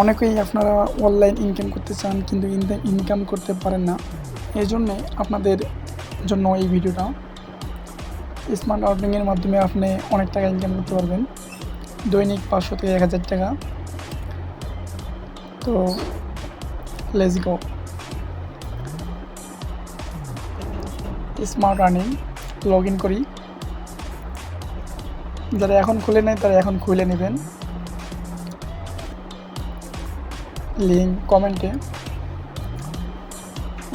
অনেকেই আপনারা online income করতে চান কিন্তু ইনকাম করতে পারেন না। এই জন্যে আপনাদের জন্য এই ভিডিওটা। স্মার্ট আর্নিংয়ের মাধ্যমে আপনি অনেক টাকা ইনকাম করতে পারবেন। দৈনিক পাঁচশো থেকে এক হাজার টাকা। তো let's go smart earning log in করি। যারা এখন খুলে নেয় তারা এখন খুলে নেবেন। লিঙ্ক কমেন্টে।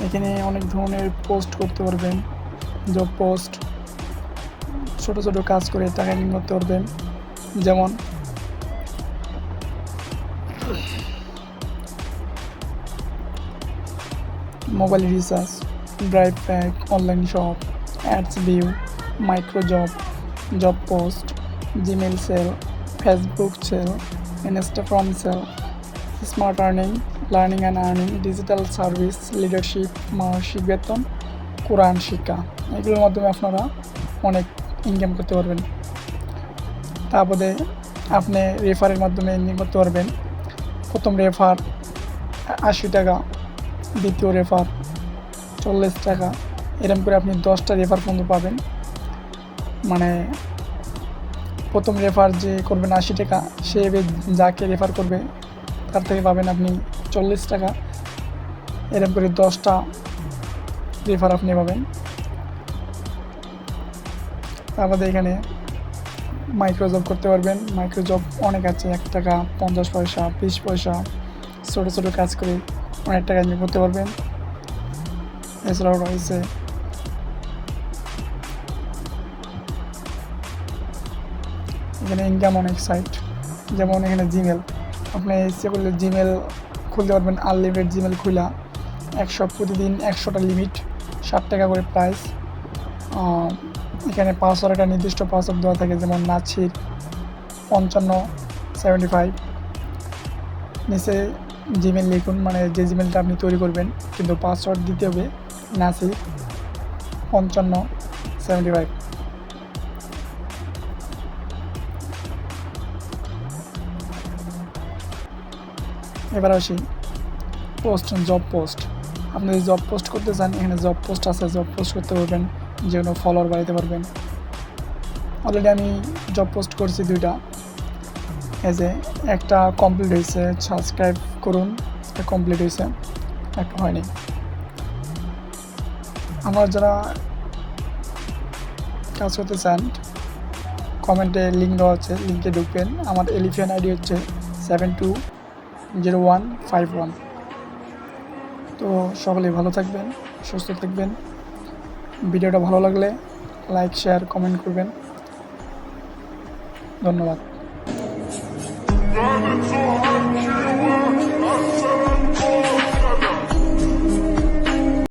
এখানে অনেক ধরনের পোস্ট করতে পারবেন। জব পোস্ট, ছোট ছোট কাজ করে টাকা ইনকাম করতে পারবেন। যেমন, mobile recharge, drive pack, online shop, ads view, micro job job post Gmail sell, Facebook sell Instagram sell. Smart earning, learning and earning, digital service, leadership, মানসিক বেতন, কোরআন, শিক্ষা। এগুলোর মাধ্যমে আপনারা অনেক ইনকাম করতে পারবেন। তারপরে আপনি রেফারের মাধ্যমে ইনকাম করতে পারবেন। প্রথম রেফার আশি টাকা, দ্বিতীয় রেফার চল্লিশ টাকা, এরকম করে আপনি দশটা রেফার পর্যন্ত পাবেন। মানে প্রথম রেফার যে করবেন আশি টাকা, সে যাকে রেফার করবে তার থেকে পাবেন আপনি চল্লিশ টাকা। এরকম করে দশটা রেফার আপনি পাবেন। তারপরে এখানে মাইক্রোজব করতে পারবেন। মাইক্রোজব অনেক আছে, এক টাকা, পঞ্চাশ পয়সা, বিশ পয়সা, ছোটো ছোটো কাজ করে অনেক টাকা ইনকাম করতে পারবেন। এছাড়াও রয়েছে এখানে ইনকাম অনেক সাইট যেমন এখানে জিমেল আপনি ইচ্ছে করলে জিমেল খুলতে পারবেন আনলিমিটেড জিমেল খুলা একশো প্রতিদিন একশোটা লিমিট ষাট টাকা করে প্রাইস এখানে পাসওয়ার্ড একটা নির্দিষ্ট পাসওয়ার্ড দেওয়া থাকে, যেমন নাছির পঞ্চান্ন সেভেন্টি ফাইভ নিচে জিমেল লিখুন মানে যে জিমেলটা আপনি তৈরি করবেন, কিন্তু পাসওয়ার্ড দিতে হবে নাসির পঞ্চান্ন সেভেন্টি ফাইভ এবার আসি। পোস্ট জব পোস্ট আপনি যদি জব পোস্ট করতে চান, এখানে জব পোস্ট আছে জব পোস্ট করতে পারবেন, যে কোনো ফলোয়ার বাড়াতে পারবেন। অলরেডি আমি জব পোস্ট করছি দুইটা। এই যে একটা কমপ্লিট হয়েছে সাবস্ক্রাইব করুন একটা কমপ্লিট হয়েছে, একটা হয়নি। আমার যারা কাজ করতে চান কমেন্টে লিঙ্ক দেওয়া আছে লিঙ্কে ঢুকবেন। আমার এলিফিয়ান আইডি হচ্ছে seven two zero one five one. তো সকলে ভালো থাকবেন, সুস্থ থাকবেন। ভিডিওটা ভালো লাগলে লাইক, শেয়ার, কমেন্ট করবেন। ধন্যবাদ।